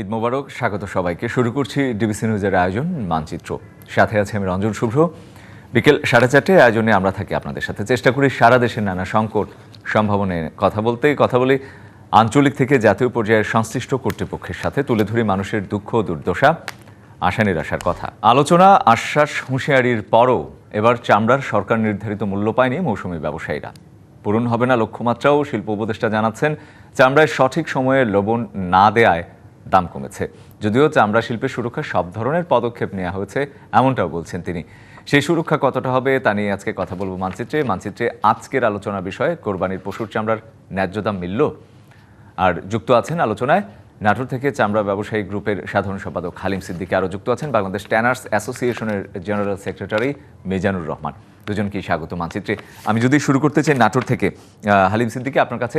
ঈদ মোবারক, স্বাগত সবাইকে। শুরু করছি ডিবিসি নিউজের আয়োজন, মানচিত্র। সাথে আছে আমি রঞ্জন শুভ্র। বিকেল সাড়ে চারটে আয়োজনে আমরা থাকি আপনাদের সাথে। চেষ্টা করি সারা দেশের নানা সংকট সম্ভাবনায় কথা বলতে। কথা বলি আঞ্চলিক থেকে জাতীয় পর্যায়ের সংশ্লিষ্ট কর্তৃপক্ষের সাথে। তুলে ধরি মানুষের দুঃখ দুর্দশা, আশা নিরাশার কথা। আলোচনা, আশ্বাস, হুঁশিয়ারির পরও এবার চামড়ার সরকার নির্ধারিত মূল্য পায়নি মৌসুমী ব্যবসায়ীরা। পূরণ হবে না লক্ষ্যমাত্রাও, শিল্প উপদেষ্টা জানাচ্ছেন, চামড়ায় সঠিক সময়ে লবণ না দেয়ায় দাম কমেছে। যদিও চামড়া শিল্পের সুরক্ষা সব ধরনের পদক্ষেপ নেওয়া হয়েছে, এমনটাও বলছেন তিনি। সেই সুরক্ষা কতটা হবে তা নিয়ে আজকে কথা বলব মানচিত্রে। মানচিত্রে আজকের আলোচনা বিষয়ে কোরবানির পশুর চামড়ার ন্যায্য দাম মিলল। আর যুক্ত আছেন আলোচনায় নাটোর থেকে চামড়া ব্যবসায়ী গ্রুপের সাধারণ সম্পাদক হালিম সিদ্দিকী। আরও যুক্ত আছেন বাংলাদেশ ট্যানার্স অ্যাসোসিয়েশনের জেনারেল সেক্রেটারি মেজানুর রহমান। দুজনকেই স্বাগত মানচিত্রে। আমি যদি শুরু করতে চাই নাটোর থেকে হালিম সিদ্দিকী, আপনার কাছে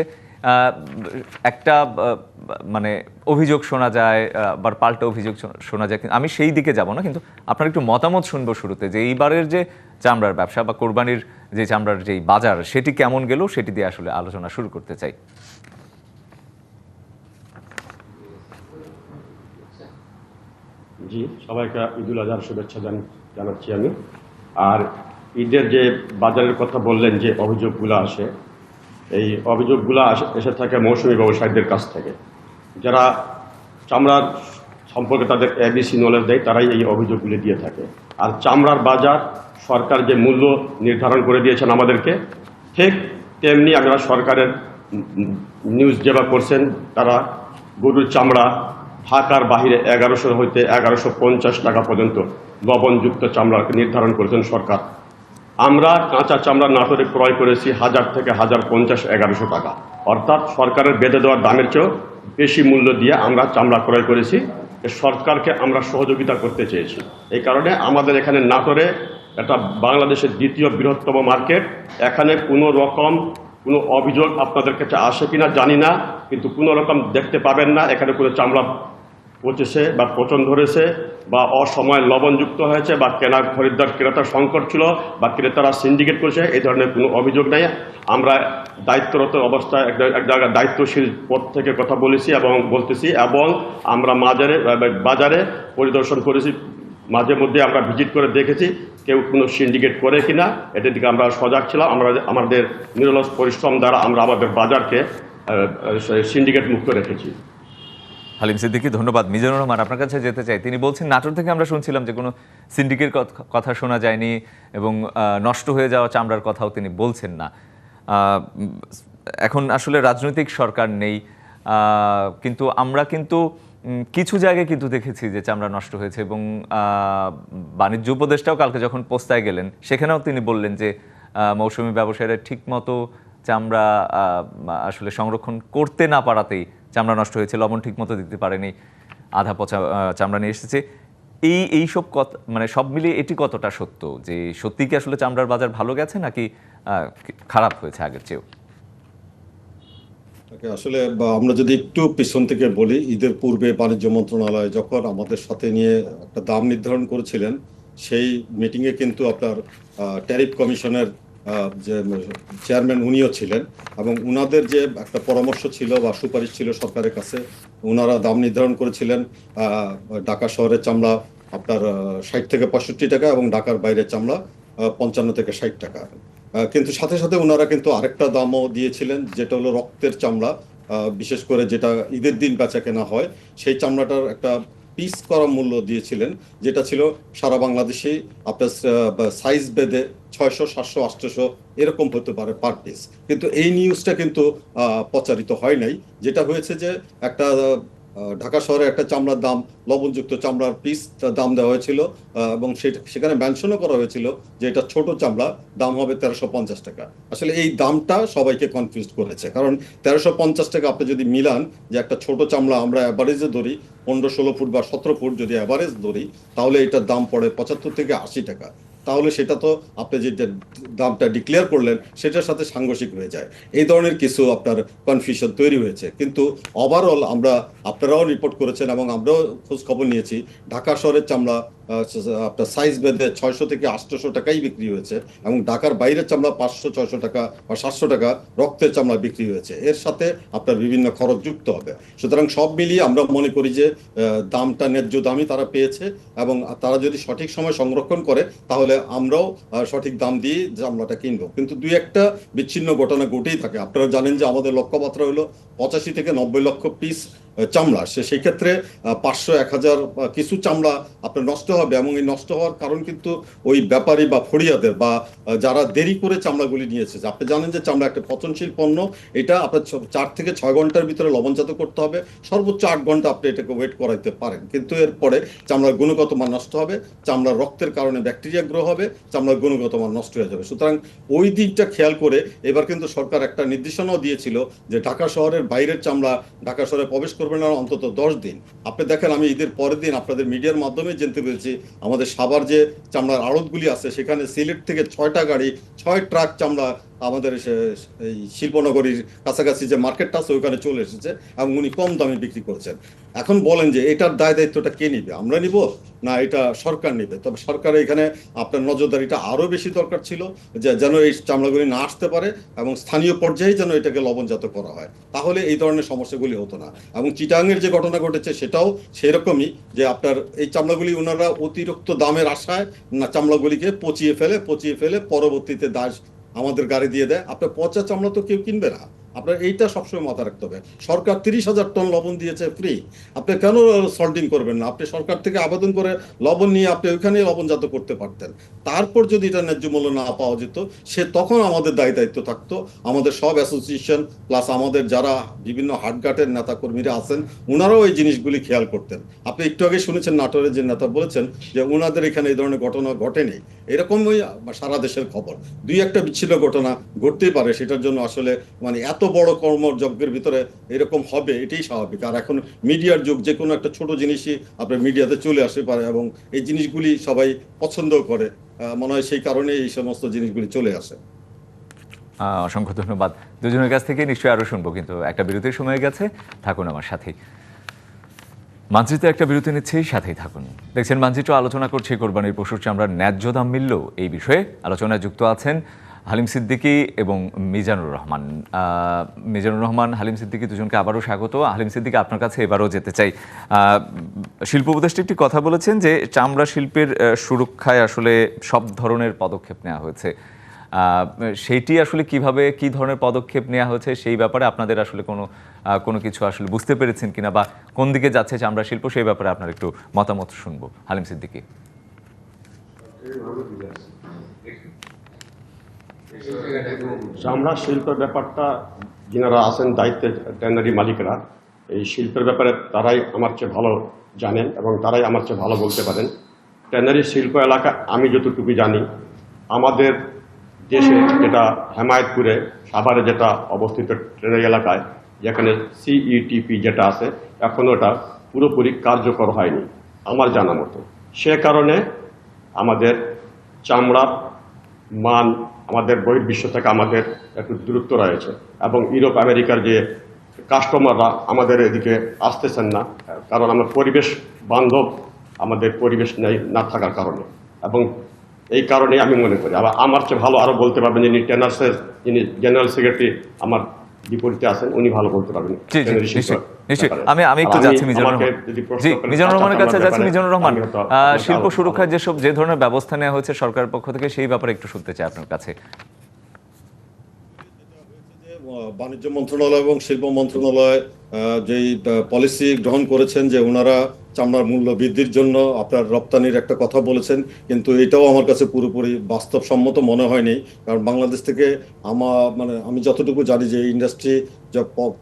একটা মানে অভিযোগ শোনা যায় আবার পাল্টা অভিযোগ শোনা- যায় আমি সেই দিকে যাব না, কিন্তু আপনার একটু মতামত শুনব শুরুতে যে এইবারের যে চামড়ার ব্যবসা বা কোরবানির যে চামড়ার যেই বাজার, সেটি কেমন গেল, সেটি দিয়ে আসলে আলোচনা শুরু করতে চাই। জি, সবাইকে ঈদুল আজহার শুভেচ্ছা জান- জানাচ্ছি আমি। আর ঈদের যে বাজারের কথা বললেন যে অভিযোগগুলো আসে এই অভিযোগগুলো এসে থাকে মৌসুমী ব্যবসায়ীদের কাছ থেকে। যারা চামড়ার সম্পর্কে তাদের এবিসি নলেজ দেয়, তারাই এই অভিযোগগুলি দিয়ে থাকে। আর চামড়ার বাজার সরকার যে মূল্য নির্ধারণ করে দিয়েছেন আমাদেরকে, ঠিক তেমনি আমরা সরকারের নিউজ যেভাবে করছেন, তারা গরুর চামড়া ঢাকার বাহিরে এগারোশো হইতে এগারোশো পঞ্চাশ টাকা পর্যন্ত লবণযুক্ত চামড়া নির্ধারণ করেছেন সরকার। আমরা কাঁচা চামড়া নাটোরে ক্রয় করেছি হাজার থেকে হাজার পঞ্চাশ, এগারোশো টাকা। অর্থাৎ সরকারের বেঁধে দেওয়ার দামের চেয়েও বেশি মূল্য দিয়ে আমরা চামড়া ক্রয় করেছি। সরকারকে আমরা সহযোগিতা করতে চেয়েছি। এই কারণে আমাদের এখানে নাটোরে এটা বাংলাদেশের দ্বিতীয় বৃহত্তম মার্কেট। এখানে কোনো রকম কোনো অভিযোগ আপনাদের কাছে আসে কিনা জানি না, কিন্তু কোনো রকম দেখতে পাবেন না। এখানে কোনো চামড়া পচেছে বা পচন ধরেছে বা অসময়ে লবণযুক্ত হয়েছে বা কেনা খরিদ্দার ক্রেতার সংকট ছিল বা ক্রেতারা সিন্ডিকেট করেছে, এই ধরনের কোনো অভিযোগ নেই। আমরা দায়িত্বরত অবস্থায় এক জায়গায়- দায়িত্বশীল পদ থেকে কথা বলেছি এবং বলতেছি এবং আমরা মাজারে বাজারে পরিদর্শন করেছি। মাঝে মধ্যে আমরা ভিজিট করে দেখেছি, কেউ কোনো সিন্ডিকেট করে কিনা এটার দিকে আমরা সজাগ ছিলাম। আমরা আমাদের নিরলস পরিশ্রম দ্বারা আমরা আমাদের বাজারকে সিন্ডিকেট মুক্ত রেখেছি। হালিম সিদ্দিকী, ধন্যবাদ। মিজানুর রহমান, আপনার কাছে যেতে চাই। তিনি বলছেন, নাটোর থেকে আমরা শুনছিলাম যে কোনো সিন্ডিকের কথা শোনা যায়নি এবং নষ্ট হয়ে যাওয়া চামড়ার কথাও তিনি বলছেন না। এখন আসলে রাজনৈতিক সরকার নেই। কিন্তু আমরা কিন্তু কিছু জায়গায় কিন্তু দেখেছি যে চামড়া নষ্ট হয়েছে এবং বাণিজ্য উপদেষ্টাও কালকে যখন পোস্তায় গেলেন, সেখানেও তিনি বললেন যে মৌসুমী ব্যবসায়ীরা ঠিকমতো চামড়া আসলে সংরক্ষণ করতে না পারাতেই চামড়া নষ্ট হয়েছে, লবণ ঠিক মতো দিতে পারেনি, আধা পচা চামড়া নিয়ে এসেছে। এই এই সব কথা মানে সব মিলিয়ে এটি কতটা সত্য? যে সত্যি কি আসলে চামড়ার বাজার ভালো গেছে নাকি খারাপ হয়েছে আগের চেয়েও? আসলে আমরা যদি একটু পিছন থেকে বলি, ঈদের পূর্বে বাণিজ্য মন্ত্রণালয় যখন আমাদের সাথে নিয়ে একটা দাম নির্ধারণ করেছিলেন, সেই মিটিংয়ে কিন্তু আপনার ট্যারিফ কমিশনের যে চেয়ারম্যান উনিও ছিলেন এবং উনাদের যে একটা পরামর্শ ছিল বা সুপারিশ ছিল সরকারের কাছে ওনারা দাম নির্ধারণ করেছিলেন ঢাকা শহরের চামড়া আপনার ষাট থেকে পঁয়ষট্টি টাকা এবং ঢাকার বাইরের চামড়া পঞ্চান্ন থেকে ষাট টাকা। কিন্তু সাথে সাথে ওনারা কিন্তু আরেকটা দামও দিয়েছিলেন, যেটা হলো রক্তের চামড়া বিশেষ করে যেটা ঈদের দিন বেচা কেনা হয়, সেই চামড়াটার একটা পিস করা মূল্য দিয়েছিলেন, যেটা ছিল সারা বাংলাদেশে আপনার সাইজ বেদে ছয়শো, সাতশো আটশোশো এরকম হতে পারে পার পিস কিন্তু এই নিউজটা কিন্তু প্রচারিত হয় নাই। যেটা হয়েছে যে একটা ঢাকা শহরে একটা চামড়ার দাম, লবণযুক্ত চামড়ার পিস দাম দেওয়া হয়েছিল এবং সেখানে মেনশনও করা হয়েছিল যে এটা ছোট চামড়া, দাম হবে তেরোশো পঞ্চাশ টাকা। আসলে এই দামটা সবাইকে কনফিউজ করেছে। কারণ তেরোশো পঞ্চাশ টাকা আপনি যদি মিলান যে একটা ছোট চামড়া আমরা অ্যাভারেজে ধরি, পনেরো, ষোলো ফুট বা সতেরো ফুট যদি অ্যাভারেজ ধরি, তাহলে এটার দাম পড়ে পঁচাত্তর থেকে আশি টাকা। তাহলে সেটা তো আপনি যে দামটা ডিক্লেয়ার করলেন, সেটার সাথে সাংঘর্ষিক হয়ে যায়। এই ধরনের কিছু আপনার কনফিউশন তৈরি হয়েছে। কিন্তু ওভারঅল আমরা আপনারাও রিপোর্ট করেছেন এবং আমরাও খোঁজ খবর নিয়েছি। ঢাকা শহরের চামড়া আপনার সাইজ বেঁধে ছয়শো থেকে আটশোশো টাকাই বিক্রি হয়েছে এবং ঢাকার বাইরের চামড়া পাঁচশো, ছয়শো টাকা বা সাতশো টাকা রক্তের চামড়া বিক্রি হয়েছে। এর সাথে আপনার বিভিন্ন খরচ যুক্ত হবে। সুতরাং সব মিলিয়ে আমরা মনে করি যে দামটা ন্যায্য দামই তারা পেয়েছে এবং তারা যদি সঠিক সময় সংরক্ষণ করে, তাহলে আমরাও সঠিক দাম দিয়ে চামড়াটা কিনবো। কিন্তু দুই একটা বিচ্ছিন্ন ঘটনা ঘটেই থাকে। আপনারা জানেন যে আমাদের লক্ষ্যমাত্রা হলো পঁচাশি থেকে নব্বই লক্ষ পিস চামড়া। সে সেই ক্ষেত্রে পাঁচশো, এক হাজার কিছু চামড়া আপনার নষ্ট হবে এবং এই নষ্ট হওয়ার কারণ কিন্তু ওই ব্যাপারী বা ফড়িয়াদের বা যারা দেরি করে চামড়াগুলি নিয়েছে। আপনি জানেন যে চামড়া একটা পচনশীল পণ্য, এটা আপনার চার থেকে ছয় ঘণ্টার ভিতরে লবণজাত করতে হবে। সর্বোচ্চ আট ঘণ্টা আপনি এটাকে ওয়েট করাইতে পারেন। কিন্তু এরপরে চামড়ার গুণগত মান নষ্ট হবে, চামড়ার রক্তের কারণে ব্যাকটেরিয়া গ্রো হবে, চামড়ার গুণগত মান নষ্ট হয়ে যাবে। সুতরাং ওই দিকটা খেয়াল করে এবার কিন্তু সরকার একটা নির্দেশনাও দিয়েছিল যে ঢাকা শহরের বাইরের চামড়া ঢাকা শহরে প্রবেশ করবে না, অন্তত দশ দিন। আপনি দেখেন, আমি ঈদের পরের দিন আপনাদের মিডিয়ার মাধ্যমে জানতে পেরেছি, আমাদের সাবার যে চামড়ার আড়তগুলি আছে, সেখানে সিলেট থেকে ছয়টা গাড়ি, ছয় ট্রাক চামড়া আমাদের এই শিল্পনগরীর কাছাকাছি যে মার্কেটটা আছে, ওইখানে চলে এসেছে এবং উনি কম দামে বিক্রি করছেন। এখন বলেন যে এটার দায় দায়িত্বটা কে নিবে? আমরা নিব না এটা সরকার নিবে? তবে সরকার এখানে আপনার নজরদারিটা আরও বেশি দরকার ছিল যে যেন এই চামড়াগুলি না আসতে পারে এবং স্থানীয় পর্যায়ে যেন এটাকে লবণজাত করা হয়। তাহলে এই ধরনের সমস্যাগুলি হতো না। এবং চিটাঙ্গের যে ঘটনা ঘটেছে সেটাও সেরকমই যে আপনার এই চামড়াগুলি ওনারা অতিরিক্ত দামের আশায় না চামড়াগুলিকে পচিয়ে ফেলে পচিয়ে ফেলে পরবর্তীতে দাস আমাদের গাড়ি দিয়ে দেয়। আপনার পচা চামড়া তো কেউ কিনবে না। আপনার এইটা সবসময় মাথা রাখতে হবে। সরকার তিরিশ হাজার টন লবণ দিয়েছে ফ্রি আপনি কেন সল্টিং করবেন না? আপনি সরকার থেকে আবেদন করে লবণ নিয়ে আপনি ওইখানে লবণজাত করতে পারতেন। তারপর যদি এটা ন্যায্য মূল্য না পাওয়া যেত, সে তখন আমাদের দায়ী দায়িত্ব থাকতো। আমাদের সব অ্যাসোসিয়েশন প্লাস আমাদের যারা বিভিন্ন হাটঘাটের নেতা কর্মীরা আছেন ওনারাও এই জিনিসগুলি খেয়াল করতেন। আপনি একটু আগে শুনেছেন নাটোরের যে নেতা বলেছেন যে ওনাদের এখানে এই ধরনের ঘটনা ঘটেনি। এরকমই সারা দেশের খবর। দুই একটা বিচ্ছিন্ন ঘটনা ঘটতেই পারে, সেটার জন্য আসলে মানে এত বড় কর্মযজ্ঞের ভিতরে এরকম হবে, এটাই স্বাভাবিক। আর এখন মিডিয়ার যুগ, যে কোনো একটা ছোট জিনিসই আপনার মিডিয়াতে চলে আসতে পারে এবং এই জিনিসগুলি সবাই পছন্দও করে। মনে হয় সেই কারণে এই সমস্ত জিনিসগুলি চলে আসে। অসংখ্য ধন্যবাদ। দুজনের কাছ থেকে নিশ্চয়ই আরও শুনব, কিন্তু একটা বিরতির সময় গেছে। থাকুন আমার সাথেই। মানচিত্রে একটা বিরতি নিচ্ছি, সাথেই থাকুন। দেখছেন, মানচিত্র আলোচনা করছি কোরবানির পশুর চামড়ার ন্যায্য দাম মিলল এই বিষয়ে আলোচনায় যুক্ত আছেন হালিম সিদ্দিকী এবং মিজানুর রহমান। মিজানুর রহমান, হালিম সিদ্দিকী দুজনকে আবারও স্বাগত। হালিম সিদ্দিকি, আপনার কাছে এবারও যেতে চাই। শিল্প উপদেষ্টা একটি কথা বলেছেন যে চামড়া শিল্পের সুরক্ষায় আসলে সব ধরনের পদক্ষেপ নেওয়া হয়েছে। সেইটি আসলে কীভাবে, কি ধরনের পদক্ষেপ নেওয়া হয়েছে সেই ব্যাপারে আপনাদের আসলে কোনো কোনো কিছু আসলে বুঝতে পেরেছেন কিনা বা কোন দিকে যাচ্ছে চামড়া শিল্প সেই ব্যাপারে আপনার একটু মতামত শুনব। হালিম সিদ্দিকী। চামড়া শিল্পের ব্যাপারটা যিনারা আছেন দায়িত্বে ট্যানারি মালিকরা, এই শিল্পের ব্যাপারে তারাই আমার চেয়ে ভালো জানেন এবং তারাই আমার চেয়ে ভালো বলতে পারেন। ট্যানারি শিল্প এলাকা আমি যতটুকু জানি, আমাদের দেশে যেটা হেমায়তপুরে, সাভারে যেটা অবস্থিত ট্যানারি এলাকায়, যেখানে সিইটিপি যেটা আছে, এখনও ওটা পুরোপুরি কার্যকর হয়নি, আমার জানা মতো। সে কারণে আমাদের চামড়ার মান আমাদের বহির্বিশ্ব থেকে আমাদের একটু দূরত্ব রয়েছে। এবং ইউরোপ, আমেরিকার যে কাস্টমাররা আমাদের এদিকে আসতেছেন না, কারণ আমার পরিবেশ বান্ধব, আমাদের পরিবেশ নেই, না থাকার কারণে। এবং এই কারণে আমি মনে করি। আবার আমার চেয়ে ভালো আরও বলতে পারবেন যিনি টেনার্সের যিনি জেনারেল সেক্রেটারি আমার বিপরীতে আছেন উনি ভালো বলতে পারবেন। নিশ্চয়ই আমি আমি একটু যাচ্ছি মিজানুর রহমান। জি মিজানুর রহমানের কাছে যাচ্ছি মিজানুর রহমান। শিল্প সুরক্ষার যেসব যে ধরনের ব্যবস্থা নেওয়া হয়েছে সরকারের পক্ষ থেকে সেই ব্যাপারে একটু শুনতে চাই আপনার কাছে। বাণিজ্য মন্ত্রণালয় এবং শিল্প মন্ত্রণালয় আহ, যেই পলিসি গ্রহণ করেছেন যে ওনারা চামড়ার মূল্য বৃদ্ধির জন্য আপনার রপ্তানির একটা কথা বলেছেন, কিন্তু এটাও আমার কাছে পুরোপুরি বাস্তবসম্মত মনে হয়নি। কারণ বাংলাদেশ থেকে আমার মানে আমি যতটুকু জানি যে ইন্ডাস্ট্রি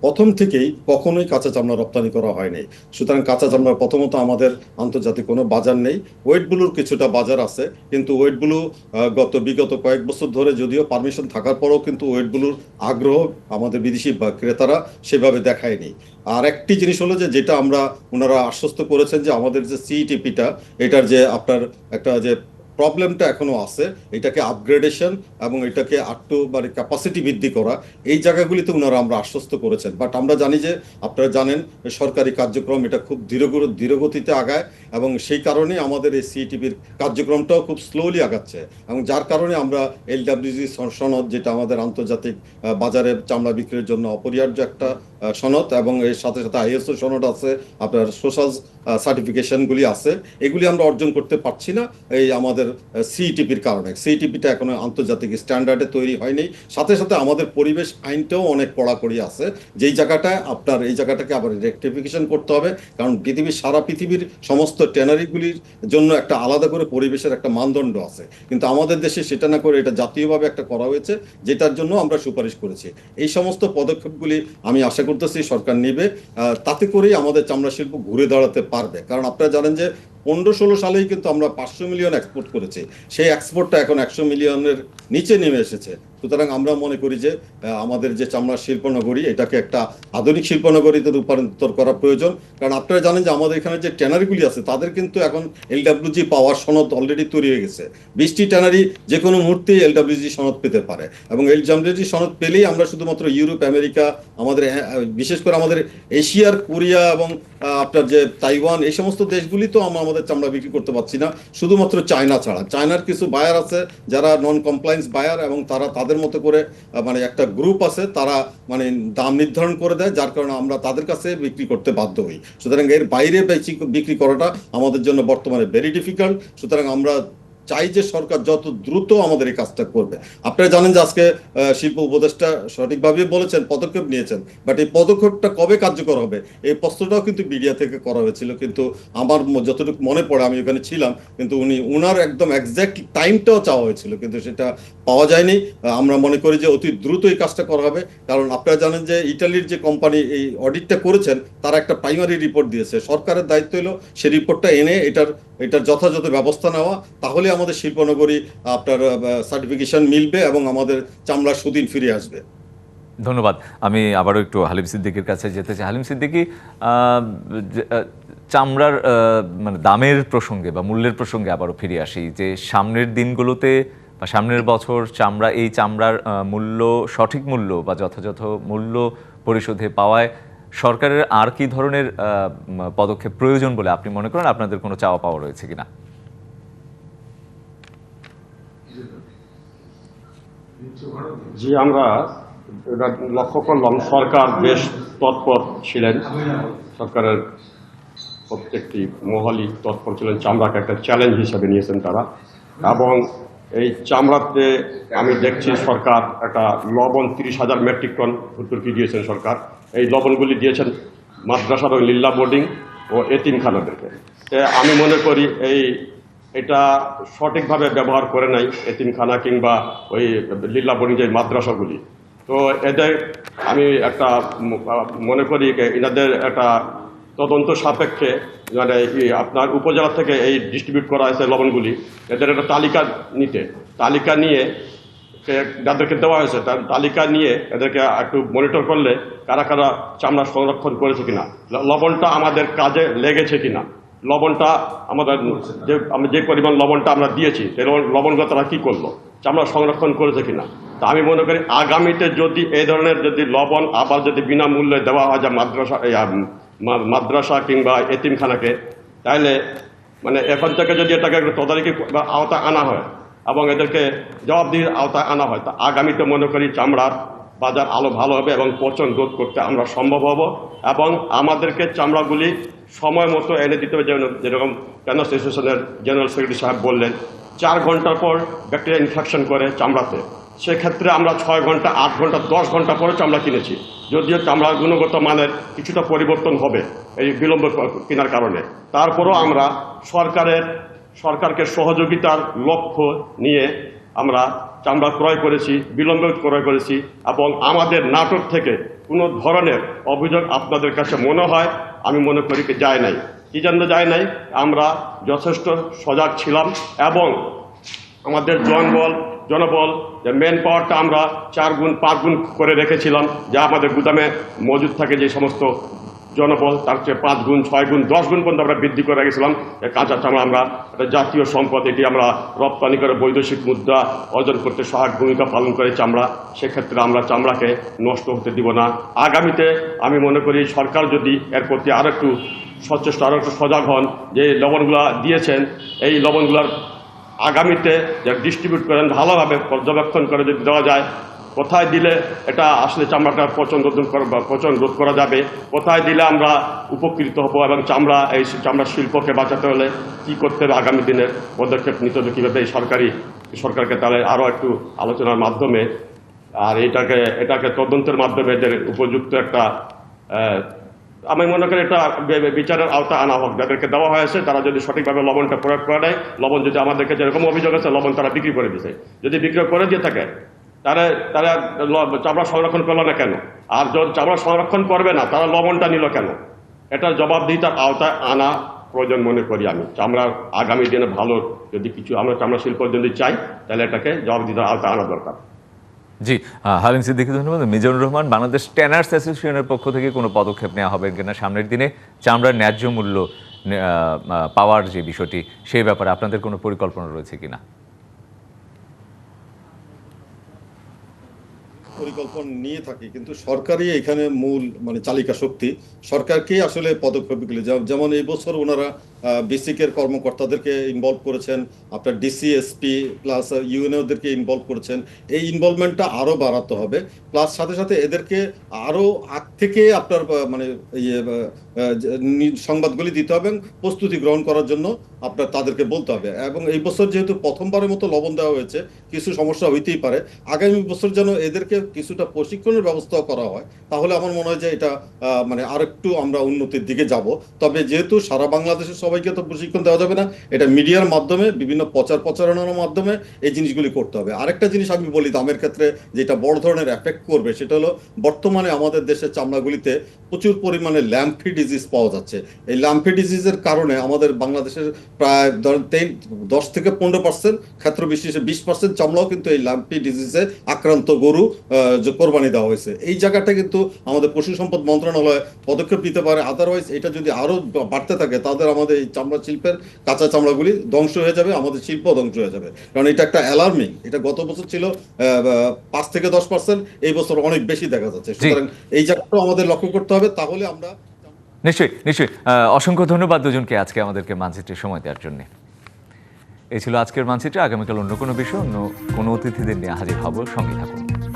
প্রথম থেকেই কখনোই কাঁচা চামড়া রপ্তানি করা হয়নি। সুতরাং কাঁচা চামড়া প্রথমত আমাদের আন্তর্জাতিক কোনো বাজার নেই। ওয়েট ব্লুর কিছুটা বাজার আছে, কিন্তু ওয়েট ব্লু গত বিগত কয়েক বছর ধরে যদিও পারমিশন থাকার পরেও কিন্তু ওয়েট ব্লুর আগ্রহ আমাদের বিদেশি ক্রেতারা সেভাবে দেখায়নি। আর একটি জিনিস হলো যে, যেটা আমরা ওনারা আশ্বস্ত করেছেন যে, আমাদের যে সিইটিপিটা এটার যে আপনার একটা যে প্রবলেমটা এখনও আছে। এটাকে আপগ্রেডেশন এবং এটাকে আটটু মানে ক্যাপাসিটি বৃদ্ধি করা, এই জায়গাগুলিতে ওনারা আমরা আশ্বস্ত করেছেন। বাট আমরা জানি যে, আপনারা জানেন সরকারি কার্যক্রম এটা খুব ধীর ধীরগতিতে আগায় এবং সেই কারণে আমাদের এই সিটিভির কার্যক্রমটাও খুব স্লোলি আগাচ্ছে এবং যার কারণে আমরা এলডাব্লিউজি সনদ, যেটা আমাদের আন্তর্জাতিক বাজারে চামড়া বিক্রির জন্য অপরিহার্য একটা সনদ এবং এর সাথে সাথে আইএসও সনদ আছে, আপনার সোশ্যাল সার্টিফিকেশনগুলি আছে। এগুলি আমরা অর্জন করতে পারছি না। এই আমাদের সিইটিপির কারণে। সিইটিপিটা এখনও আন্তর্জাতিক স্ট্যান্ডার্ডে তৈরি হয়নি। সাথে সাথে আমাদের পরিবেশ আইনটাও অনেক কড়াকড়ি আছে। যেই জায়গাটায় আপনার, এই জায়গাটাকে আবার রেকটিফিকেশন করতে হবে। কারণ পৃথিবীর, সারা পৃথিবীর সমস্ত ট্যানারিগুলির জন্য একটা আলাদা করে পরিবেশের একটা মানদণ্ড আছে। কিন্তু আমাদের দেশে সেটা না করে এটা জাতীয়ভাবে একটা করা হয়েছে, যেটার জন্য আমরা সুপারিশ করেছি। এই সমস্ত পদক্ষেপগুলি আমি আশা করতেছি সরকার নেবে। তাতে করেই আমাদের চামড়া শিল্প ঘুরে দাঁড়াতে পারবে। কারণ আপনারা জানেন যে পনেরো ষোলো সালেই কিন্তু আমরা পাঁচশো মিলিয়ন এক্সপোর্ট করেছি। সেই এক্সপোর্টটা এখন একশো মিলিয়নের নিচে নেমে এসেছে। সুতরাং আমরা মনে করি যে আমাদের যে চামড়া শিল্পনগরী, এটাকে একটা আধুনিক শিল্পনগরীতে রূপান্তর করা প্রয়োজন। কারণ আপনারা জানেন যে আমাদের এখানে যে ট্যানারিগুলি আছে, তাদের কিন্তু এখন এলডাব্লিউজি পাওয়ার সনদ অলরেডি তৈরি হয়ে গেছে। বিশটি ট্যানারি যে কোনো মুহূর্তেই এলডাব্লিউজি সনদ পেতে পারে। এবং এলডাব্লিউজি সনদ পেলেই আমরা শুধুমাত্র ইউরোপ, আমেরিকা, আমাদের বিশেষ করে আমাদের এশিয়ার কোরিয়া এবং আপনার যে তাইওয়ান, এই সমস্ত দেশগুলি তো আমরা আমাদের চামড়া বিক্রি করতে পারছি না। শুধুমাত্র চায়না ছাড়া। চায়নার কিছু বায়ার আছে যারা নন কমপ্লায়েন্স বায়ার এবং তারা তাদের মতো করে মানে একটা গ্রুপ আছে, তারা মানে দাম নির্ধারণ করে দেয়, যার কারণে আমরা তাদের কাছে বিক্রি করতে বাধ্য হই। সুতরাং এর বাইরে বিক্রি করাটা আমাদের জন্য বর্তমানে ভেরি ডিফিকাল্ট সুতরাং আমরা চাই যে সরকার যত দ্রুত আমাদের এই কাজটা করবে। আপনারা জানেন যে আজকে শিল্প উপদেষ্টা সঠিকভাবে বলেছেন, পদক্ষেপ নিয়েছেন বাট এই পদক্ষেপটা কবে কার্যকর হবে? এই প্রশ্নটাও কিন্তু মিডিয়া থেকে করা হয়েছিল, কিন্তু আমার যতটুকু মনে পড়ে, আমি ওখানে ছিলাম, কিন্তু উনি, উনার একদম একজ্যাক্ট টাইমটাও চাওয়া হয়েছিল, কিন্তু সেটা পাওয়া যায়নি। আমরা মনে করি যে অতি দ্রুত এই কাজটা করা হবে, কারণ আপনারা জানেন যে ইটালির যে কোম্পানি এই অডিটটা করেছেন, তারা একটা প্রাইমারি রিপোর্ট দিয়েছে। সরকারের দায়িত্ব হলো সেই রিপোর্টটা এনে এটার এটার যথাযথ ব্যবস্থা নেওয়া, তাহলে আমাদের শিল্পনগরী আপনার সার্টিফিকেশন মিলবে এবং আমাদের চামড়ার সুদিন ফিরে আসবে। ধন্যবাদ। আমি আবারও একটু হালিম সিদ্দিকির কাছে যেতে চাই। হালিম সিদ্দিকি চামড়ার মানে দামের প্রসঙ্গে বা মূল্যের প্রসঙ্গে আবারও ফিরে আসি, যে সামনের দিনগুলোতে বা সামনের বছর চামড়া, এই চামড়ার মূল্য, সঠিক মূল্য বা যথাযথ মূল্য পরিশোধে পাওয়ায় সরকারের আর কি ধরনের পদক্ষেপ প্রয়োজন বলে আপনি মনে করেন? আপনাদের কোনো চাওয়া পাওয়া রয়েছে কিনা? জি, আমরা লক্ষ্য করলাম, সরকার বেশ তৎপর ছিলেন। সরকারের প্রত্যেকটি মহলই তৎপর ছিলেন, চামড়াকে একটা চ্যালেঞ্জ হিসেবে নিয়েছেন তারা। এবং এই চামড়াতে আমি দেখছি সরকার একটা লবণ তিরিশ হাজার মেট্রিক টন ভর্তুকি দিয়েছেন সরকার। এই লবণগুলি দিয়েছেন মাদ্রাসা এবং লিল্লা বোর্ডিং ও এতিমখানাদেরকে। আমি মনে করি এই এটা সঠিকভাবে ব্যবহার করে নাই এতিমখানা কিংবা ওই লীলা বণিজ এই মাদ্রাসাগুলি। তো এদের আমি একটা মনে করি যে এনাদের একটা তদন্ত সাপেক্ষে মানে আপনার উপজেলা থেকে এই ডিস্ট্রিবিউট করা হয়েছে লবণগুলি, এদের একটা তালিকা নিতে। তালিকা নিয়ে যাদেরকে দেওয়া হয়েছে, তার তালিকা নিয়ে এদেরকে একটু মনিটর করলে কারা কারা চামড়া সংরক্ষণ করেছে কিনা লবণটা আমাদের কাজে লেগেছে কিনা। লবণটা আমাদের যে আমি যে পরিমাণ লবণটা আমরা দিয়েছি, সেই লবণ- লবণগুলো তারা কী করল? চামড়া সংরক্ষণ করেছে কিনা? তা আমি মনে করি আগামীতে যদি এই ধরনের যদি লবণ আবার যদি বিনামূল্যে দেওয়া হয় যায় মাদ্রাসা মাদ্রাসা কিংবা এতিমখানাকে, তাহলে মানে এখন থেকে যদি এটাকে তদারকি বা আওতায় আনা হয় এবং এদেরকে জবাবদিহির আওতায় আনা হয়, তা আগামীতে মনে করি চামড়ার বাজার আলো ভালো হবে এবং পচন রোধ করতে আমরা সম্ভব হব এবং আমাদেরকে চামড়াগুলি সময় মতো এনে দিতে হবে যেমন যেরকম কেন অ্যাসোসিয়েশনের জেনারেল সেক্রেটারি সাহেব বললেন, চার ঘণ্টার পর ব্যাকটেরিয়া ইনফেকশন করে চামড়াতে। সেক্ষেত্রে আমরা ছয় ঘণ্টা, আট ঘণ্টা, দশ ঘণ্টা পরে চামড়া কিনেছি। যদিও চামড়ার গুণগত মানের কিছুটা পরিবর্তন হবে এই বিলম্ব কেনার কারণে। তারপরও আমরা সরকারের সরকারকে সহযোগিতার লক্ষ্য নিয়ে আমরা চামড়া ক্রয় করেছি, বিলম্বে ক্রয় করেছি, এবং আমাদের নাটক থেকে কোনো ধরনের অভিযোগ আপনাদের কাছে মনে হয়, আমি মনে করি কি যায় নাই। কি জন্য যায় নাই, আমরা যথেষ্ট সজাগ ছিলাম, এবং আমাদের জনবল জনবল, যে মেন পাওয়ারটা আমরা চার গুণ, পাঁচ গুণ করে রেখেছিলাম, যা আমাদের গুদামে মজুদ থাকে যে সমস্ত জনবল, তার চেয়ে পাঁচ গুণ, ছয় গুণ, দশ গুণ পর্যন্ত আমরা বৃদ্ধি করে গেছিলাম। কাঁচা চামড়া আমরা একটা জাতীয় সম্পদ, এটি আমরা রপ্তানি করে বৈদেশিক মুদ্রা অর্জন করতে সহায়ক ভূমিকা পালন করে চামড়া। সেক্ষেত্রে আমরা চামড়াকে নষ্ট হতে দিব না। আগামীতে আমি মনে করি সরকার যদি এর প্রতি আরও একটু সচেষ্ট আরও একটু সজাগ হন, যে লবণগুলা দিয়েছেন, এই লবণগুলার আগামীতে যে ডিস্ট্রিবিউট করেন, ভালোভাবে পর্যবেক্ষণ করে যদি দেওয়া যায় কোথায় দিলে এটা আসলে চামড়াটা পচন রোধ করা বা পচন রোধ করা যাবে? কোথায় দিলে আমরা উপকৃত হব এবং চামড়া, এই চামড়া শিল্পকে বাঁচাতে হলে কী করতে হবে আগামী দিনের পদক্ষেপ নিতে হবে কীভাবে এই সরকারি সরকারকে তাহলে আরও একটু আলোচনার মাধ্যমে আর এটাকে এটাকে তদন্তের মাধ্যমে এদের উপযুক্ত একটা আমি মনে করি এটা বিচারের আওতা আনা হোক। যাদেরকে দেওয়া হয়েছে, তারা যদি সঠিকভাবে লবণটা প্রয়োগ করে দেয় লবণ যদি আমাদেরকে যেরকম অভিযোগ আছে, লবণ তারা বিক্রি করে দিছে। যদি বিক্রি করে দিয়ে থাকে তারা তারা চামড়া সংরক্ষণ করল না কেন? আর যদি চামড়া সংরক্ষণ করবে না, তারা লবণটা নিল কেন? এটার জবাবদিহিতার আওতায় আনা প্রয়োজন মনে করি আমি। চামড়ার আগামী দিনে ভালো যদি কিছু আমরা চামড়া শিল্প যদি চাই, তাহলে এটাকে জবাবদিহিতার আওতায় আনা দরকার। জি হালিম সিদ্দিকি, ধন্যবাদ। মিজানুর রহমান, বাংলাদেশ ট্যানার্স অ্যাসোসিয়েশনের পক্ষ থেকে কোনো পদক্ষেপ নেওয়া হবে কিনা সামনের দিনে? চামড়ার ন্যায্য মূল্য পাওয়ার যে বিষয়টি, সেই ব্যাপারে আপনাদের কোনো পরিকল্পনা রয়েছে কিনা? পরিকল্পনা নিয়ে থাকি, কিন্তু সরকারই এখানে মূল মানে চালিকা শক্তি। সরকারকেই আসলে পদক্ষেপগুলি যেম- যেমন এই বছর ওনারা বেসিকের কর্মকর্তাদেরকে ইনভলভ করেছেন, আপনার ডিসিএসপি প্লাস ইউএনওদেরকে ইনভলভ করেছেন। এই ইনভলভমেন্টটা আরও বাড়াতে হবে। প্লাস সাথে সাথে এদেরকে আরও আগ থেকে আপনার মানে ইয়ে সংবাদগুলি দিতে হবে এবং প্রস্তুতি গ্রহণ করার জন্য আপনার তাদেরকে বলতে হবে। এবং এই বছর যেহেতু প্রথমবারের মতো লবণ দেওয়া হয়েছে, কিছু সমস্যা হইতেই পারে। আগামী বছর যেন এদেরকে কিছুটা প্রশিক্ষণের ব্যবস্থাও করা হয়, তাহলে আমার মনে হয় যে এটা মানে আরেকটু আমরা উন্নতির দিকে যাব। তবে যেহেতু সারা বাংলাদেশের সবাইকে তো প্রশিক্ষণ দেওয়া যাবে না। এটা মিডিয়ার মাধ্যমে, বিভিন্ন প্রচার প্রচারণার মাধ্যমে এই জিনিসগুলি করতে হবে। আরেকটা জিনিস আমি বলি, দামের ক্ষেত্রে যেটা বড় ধরনের এফেক্ট করবে, সেটা হলো বর্তমানে আমাদের দেশের চামড়াগুলিতে প্রচুর পরিমাণে ল্যাম্পি ডিজিজ পাওয়া যাচ্ছে। এই ল্যাম্পি ডিজিজের কারণে আমাদের বাংলাদেশের প্রায় ধরেন দশ থেকে পনেরো পার্সেন্ট ক্ষেত্র বিশেষে বিশ পার্সেন্ট চামড়াও কিন্তু এই ল্যাম্পি ডিজিজে আক্রান্ত গরু কোরবানি দেওয়া হয়েছে। এই জায়গাটা কিন্তু আমাদের পশু সম্পদ মন্ত্রণালয় পদক্ষেপ নিতে পারে। আদারওয়াইজ এটা যদি আরও বাড়তে থাকে, তাদের আমাদের এই চামড়া শিল্পের কাঁচা চামড়াগুলি ধ্বংস হয়ে যাবে আমাদের শিল্প ধ্বংস হয়ে যাবে। কারণ এটা একটা অ্যালার্মিং এটা গত বছর ছিল পাঁচ থেকে দশ পার্সেন্ট এই বছর অনেক বেশি দেখা যাচ্ছে। সুতরাং এই জায়গাটাও আমাদের লক্ষ্য করতে হবে তাহলে আমরা নিশ্চয়ই নিশ্চয়ই। আহ, অসংখ্য ধন্যবাদ দুজনকে আজকে আমাদেরকে মানচিত্রে সময় দেওয়ার জন্য। এই ছিল আজকের মানচিত্রে। আগামীকাল অন্য কোনো বিষয় অন্য কোনো অতিথিদের নিয়ে হাজির হব। সঙ্গে থাকুন।